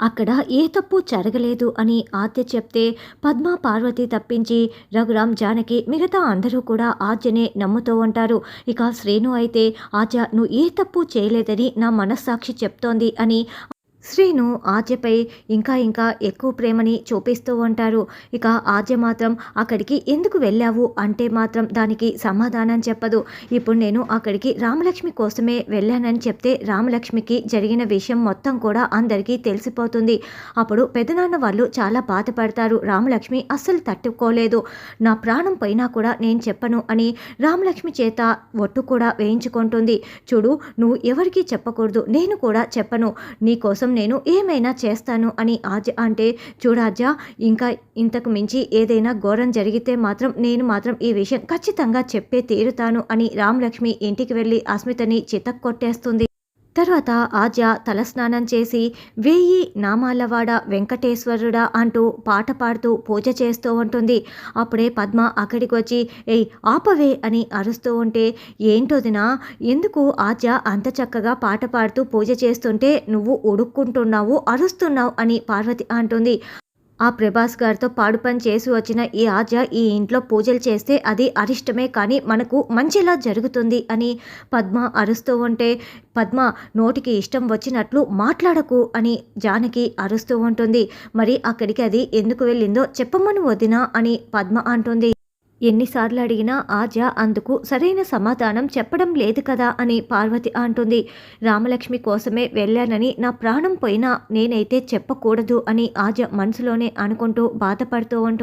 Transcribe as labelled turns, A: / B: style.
A: అక్కడ ఏ తప్పు జరగలేదు అని ఆద్య చెప్తే పద్మ పార్వతి తప్పించి రఘురాం జానకి మిగతా అందరూ కూడా ఆద్యనే నమ్ముతూ ఉంటారు. ఇక శ్రీను అయితే ఆద్య నువ్వు ఏ తప్పు చేయలేదని నా మనస్సాక్షి చెప్తోంది అని శ్రీను ఆద్యపై ఇంకా ఇంకా ఎక్కువ ప్రేమని చూపిస్తూ ఉంటారు. ఇక ఆద్య మాత్రం అక్కడికి ఎందుకు వెళ్ళావు అంటే మాత్రం దానికి సమాధానం చెప్పదు. ఇప్పుడు నేను అక్కడికి రామలక్ష్మి కోసమే వెళ్ళానని చెప్తే రామలక్ష్మికి జరిగిన విషయం మొత్తం కూడా అందరికీ తెలిసిపోతుంది. అప్పుడు పెదనాన్న వాళ్ళు చాలా బాధపడతారు. రామలక్ష్మి అస్సలు తట్టుకోలేదు. నా ప్రాణం పోయినా కూడా నేను చెప్పను అని రామలక్ష్మి చేత ఒట్టు కూడా వేయించుకుంటుంది. చూడు నువ్వు ఎవరికీ చెప్పకూడదు. నేను కూడా చెప్పను. నీకోసం నేను ఏమైనా చేస్తాను అని ఆజ అంటే చూడాజా ఇంకా ఇంతకు మించి ఏదైనా ఘోరం జరిగితే మాత్రం నేను మాత్రం ఈ విషయం ఖచ్చితంగా చెప్పే తీరుతాను అని రామలక్ష్మి ఇంటికి వెళ్ళి అస్మితని చితక్కొట్టేస్తుంది. తర్వాత ఆద్య తలస్నానం చేసి వేయి నామాలవాడ వెంకటేశ్వరుడా అంటూ పాట పాడుతూ పూజ చేస్తూ ఉంటుంది. అప్పుడే పద్మ అక్కడికి వచ్చి ఏయ్ ఆపవే అని అరుస్తూ ఉంటే ఏంటోదినా ఎందుకు ఆద్య అంత చక్కగా పాట పాడుతూ పూజ చేస్తుంటే నువ్వు ఉడుక్కుంటున్నావు అరుస్తున్నావు అని పార్వతి అంటుంది. ఆ ప్రభాస్ గారితో పాడు పని చేసి వచ్చిన ఈ ఆజ ఈ ఇంట్లో పూజలు చేస్తే అది అరిష్టమే కానీ మనకు మంచిలా జరుగుతుంది అని పద్మ అరుస్తూ ఉంటే పద్మ నోటికి ఇష్టం వచ్చినట్లు మాట్లాడకు అని జానకి అరుస్తూ ఉంటుంది. మరి అక్కడికి అది ఎందుకు వెళ్ళిందో చెప్పమని వదినా అని పద్మ అంటుంది. ఎన్నిసార్లు అడిగినా ఆజ అందుకు సరైన సమాధానం చెప్పడం లేదు కదా అని పార్వతి అంటుంది. రామలక్ష్మి కోసమే వెళ్ళానని నా ప్రాణం పోయినా నేనైతే చెప్పకూడదు అని ఆజ మనసులోనే అనుకుంటూ బాధపడుతూ ఉంటుంది.